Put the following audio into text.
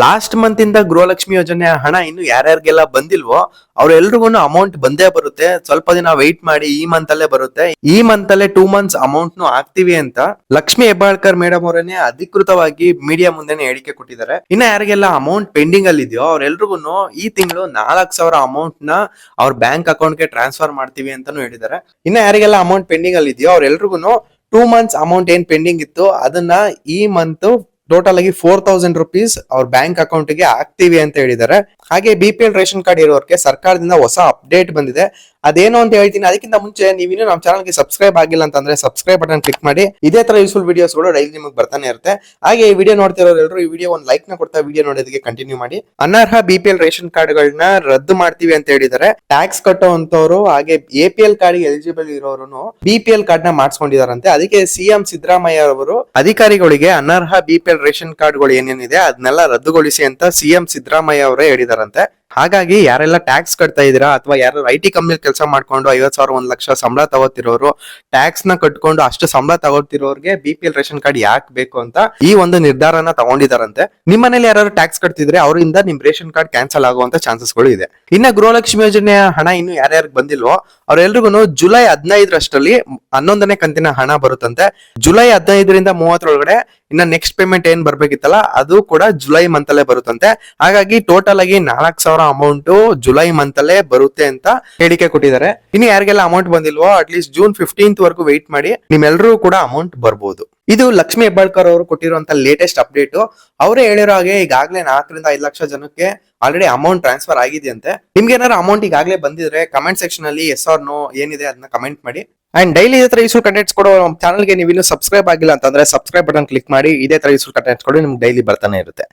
Last month ಇಂದ ಗೃಹಲಕ್ಷ್ಮಿ ಯೋಜನೆ ಹಣ ಇನ್ನು ಯಾರ್ಯಾರಿಗೆಲ್ಲ ಬಂದಿಲ್ವೋ ಅವ್ರೆಲ್ರಿಗೂ ಅಮೌಂಟ್ ಬಂದೇ ಬರುತ್ತೆ. ಸ್ವಲ್ಪ ದಿನ ವೆಯ್ಟ್ ಮಾಡಿ ಈ ಮಂತ್ ಅಲ್ಲೇ ಬರುತ್ತೆ. ಈ ಮಂತ್ ಅಲ್ಲೇ ಟೂ ಮಂತ್ಸ್ ಅಮೌಂಟ್ ನು ಹಾಕ್ತಿವಿ ಅಂತ ಲಕ್ಷ್ಮಿ ಹೆಬ್ಬಾಳ್ಕರ್ ಮೇಡಮ್ ಅವರನ್ನೇ ಅಧಿಕೃತವಾಗಿ ಮೀಡಿಯಾ ಮುಂದೆನೆ ಹೇಳಿಕೆ ಕೊಟ್ಟಿದ್ದಾರೆ. ಇನ್ನ ಯಾರಿಗೆಲ್ಲ ಅಮೌಂಟ್ ಪೆಂಡಿಂಗ್ ಅಲ್ಲಿ ಇದೆಯೋ ಅವ್ರೆಲ್ರಿಗೂ ಈ ತಿಂಗಳು ನಾಲ್ಕು ಸಾವಿರ ಅಮೌಂಟ್ನ ಅವ್ರ ಬ್ಯಾಂಕ್ ಅಕೌಂಟ್ಗೆ ಟ್ರಾನ್ಸ್ಫರ್ ಮಾಡ್ತೀವಿ ಅಂತಾನು ಹೇಳಿದ್ದಾರೆ. ಇನ್ನ ಯಾರಿಗೆಲ್ಲ ಅಮೌಂಟ್ ಪೆಂಡಿಂಗ್ ಅಲ್ಲಿ ಇದೆಯೋ ಅವ್ರೆಲ್ರಿಗೂ ಟೂ ಮಂತ್ಸ್ ಅಮೌಂಟ್ ಏನ್ ಪೆಂಡಿಂಗ್ ಇತ್ತು ಅದನ್ನ ಈ ಮಂತ್ ಟೋಟಲ್ ಆಗಿ ಫೋರ್ ತೌಸಂಡ್ ರುಪೀಸ್ ಅವ್ರ ಬ್ಯಾಂಕ್ ಅಕೌಂಟ್ಗೆ ಹಾಕ್ತಿವಿ ಅಂತ ಹೇಳಿದ್ದಾರೆ ಹಾಗೆ ಬಿ ರೇಷನ್ ಕಾರ್ಡ್ ಇರೋರ್ಗೆ ಸರ್ಕಾರದಿಂದ ಹೊಸ ಅಪ್ಡೇಟ್ ಬಂದಿದೆ. ಅದೇನು ಅಂತ ಹೇಳ್ತೀನಿ. ಅದಕ್ಕಿಂತ ಮುಂಚೆ ನೀವಿನ್ನೂ ನಮ್ಮ ಚಾನಲ್ಗೆ ಸಬ್ಸ್ಕ್ರೈಬ್ ಆಗಿಲ್ಲ ಅಂತಂದ್ರೆ ಸಬ್ಸ್ಕ್ರೈಬ್ ಬಟನ್ ಕ್ಲಿಕ್ ಮಾಡಿ. ಇದೇ ತರ ಯೂಸ್ಫುಲ್ ವಿಡಿಯೋಸ್ಗಳು ಡೈಲಿ ನಿಮಗೆ ಬರ್ತಾನೆ ಇರುತ್ತೆ. ಹಾಗೆ ಈ ವಿಡಿಯೋ ನೋಡ್ತಿರೋರು ಎಲ್ಲರೂ ಈ ವಿಡಿಯೋ ಒಂದು ಲೈಕ್ನ ಕೊಡ್ತಾ ವಿಡಿಯೋ ನೋಡೋದಕ್ಕೆ ಕಂಟಿನ್ಯೂ ಮಾಡಿ. ಅನರ್ಹ ಬಿ ಪಿ ಎಲ್ ರೇಷನ್ ಕಾರ್ಡ್ಗಳನ್ನ ರದ್ದು ಮಾಡ್ತೀವಿ ಅಂತ ಹೇಳಿದ್ದಾರೆ ಟ್ಯಾಕ್ಸ್ ಕಟ್ಟುವಂತವ್ರು ಹಾಗೆ A P L card eligible ಇರೋರು ಬಿ ಪಿ ಎಲ್ ಕಾರ್ಡ್ನ ಮಾಡಿಸ್ಕೊಂಡಿದಾರಂತೆ. ಅದಕ್ಕೆ ಸಿಎಂ ಸಿದ್ದರಾಮಯ್ಯ ಅವರು ಅಧಿಕಾರಿಗಳಿಗೆ ಅನರ್ಹ ಬಿ ಪಿ ಎಲ್ ರೇಷನ್ ಕಾರ್ಡ್ಗಳು ಏನೇನಿದೆ ಅದನ್ನೆಲ್ಲ ರದ್ದುಗೊಳಿಸಿ ಅಂತ ಸಿಎಂ ಸಿದ್ದರಾಮಯ್ಯ ಅವರೇ ಹೇಳಿದಾರಂತೆ. ಹಾಗಾಗಿ ಯಾರೆಲ್ಲ ಟ್ಯಾಕ್ಸ್ ಕಟ್ತಾ ಇದ್ದೀರಾ ಅಥವಾ ಯಾರು ಐ ಟಿ ಕಂಪ್ನಿ ಕೆಲಸ ಮಾಡ್ಕೊಂಡು ಐವತ್ ಸಾವಿರ, ಒಂದ್ ಲಕ್ಷ ಸಂಬಳ ತಗೋತಿರೋರು ಟ್ಯಾಕ್ಸ್ನ ಕಟ್ಕೊಂಡು ಅಷ್ಟು ಸಂಬಳ ತಗೋತಿರೋರ್ಗೆ B P L ration card ಯಾಕೆ ಬೇಕು ಅಂತ ಈ ಒಂದು ನಿರ್ಧಾರನ ತಗೊಂಡಿದಾರಂತೆ. ನಿಮ್ಮನೇಲಿ ಯಾರು ಟ್ಯಾಕ್ಸ್ ಕಟ್ತಿದ್ರೆ ಅವರಿಂದ ನಿಮ್ ರೇಷನ್ ಕಾರ್ಡ್ ಕ್ಯಾನ್ಸಲ್ ಆಗುವಂತ ಚಾನ್ಸಸ್ಗಳು ಇದೆ. ಇನ್ನ ಗೃಹಲಕ್ಷ್ಮಿ ಯೋಜನೆಯ ಹಣ ಇನ್ನು ಯಾರ್ಯಾರಿಗೆ ಬಂದಿಲ್ವೋ ಅವ್ರೆಲ್ರಿಗೂ ಜುಲೈ ಹದಿನೈದರಷ್ಟರಲ್ಲಿ ಹನ್ನೊಂದನೇ ಕಂತಿನ ಹಣ ಬರುತ್ತಂತೆ. ಜುಲೈ ಹದಿನೈದರಿಂದ ಮೂವತ್ತರೊಳಗಡೆ ಇನ್ನ ನೆಕ್ಸ್ಟ್ ಪೇಮೆಂಟ್ ಏನ್ ಬರ್ಬೇಕಿತ್ತಲ್ಲ, ಅದು ಕೂಡ ಜುಲೈ ಮಂತ್ ಅಲ್ಲೇ ಬರುತ್ತಂತೆ. ಹಾಗಾಗಿ ಟೋಟಲ್ ಆಗಿ ನಾಲ್ಕ್ ಸಾವಿರ ಅಮೌಂಟ್ ಜುಲೈ ಮಂತ್ ಅಲ್ಲೇ ಬರುತ್ತೆ ಅಂತ ಹೇಳಿಕೆ ಕೊಟ್ಟಿದ್ದಾರೆ. ಇನ್ನು ಯಾರಿಗೆಲ್ಲ ಅಮೌಂಟ್ ಬಂದಿಲ್ವೋ ಅಟ್ಲೀಸ್ಟ್ ಜೂನ್ ಫಿಫ್ಟೀನ್ತ್ ವರೆಗೂ ವೆಯ್ಟ್ ಮಾಡಿ ನಿಮ್ಮೆಲ್ಲರೂ ಕೂಡ ಅಮೌಂಟ್ ಬರ್ಬೋದು. ಇದು ಲಕ್ಷ್ಮಿ ಹೆಬ್ಬಾಳ್ಕರ್ ಅವರು ಕೊಟ್ಟಿರುವಂತ ಲೇಟೆಸ್ಟ್ ಅಪ್ಡೇಟ್ ಅವರೇ ಹೇಳಿರೋ ಹಾಗೆ ಈಗಾಗಲೇ ನಾಲ್ಕರಿಂದ ಐದು ಲಕ್ಷ ಜನಕ್ಕೆ ಆಲ್ರೆಡಿ ಅಮೌಂಟ್ ಟ್ರಾನ್ಸ್ಫರ್ ಆಗಿದೆಯಂತೆ. ನಿಮ್ಗೆ ಏನಾದ್ರು ಅಮೌಂಟ್ ಈಗಾಗಲೇ ಬಂದಿದ್ರೆ ಕಮೆಂಟ್ ಸೆಕ್ಷನ್ ಅಲ್ಲಿ ಎಸ್ ಆರ್ ನೋ ಏನಿದೆ ಅದನ್ನ ಕಮೆಂಟ್ ಮಾಡಿ. ಅಂಡ್ ಡೈಲಿ ಇದೇ ತರ ಯೂಸ್ಫುಲ್ ಕಂಟೆಂಟ್ಸ್ ಕೊಡೋ ಚಾನಲ್ಗೆ ನೀವು ಇನ್ನೂ ಸಬ್ಸ್ಕ್ರೈಬ್ ಆಗಿಲ್ಲ ಅಂತಂದ್ರೆ ಸಬ್ಸ್ಕ್ರೈಬ್ ಬಟನ್ ಕ್ಲಿಕ್ ಮಾಡಿ. ಇದೇ ತರ ಯೂಸ್ಫುಲ್ ಕಂಟೆಂಟ್ಸ್ ಕೊಡಿ, ನಿಮ್ಗೆ ಡೈಲಿ ಬರ್ತಾನೆ ಇರುತ್ತೆ.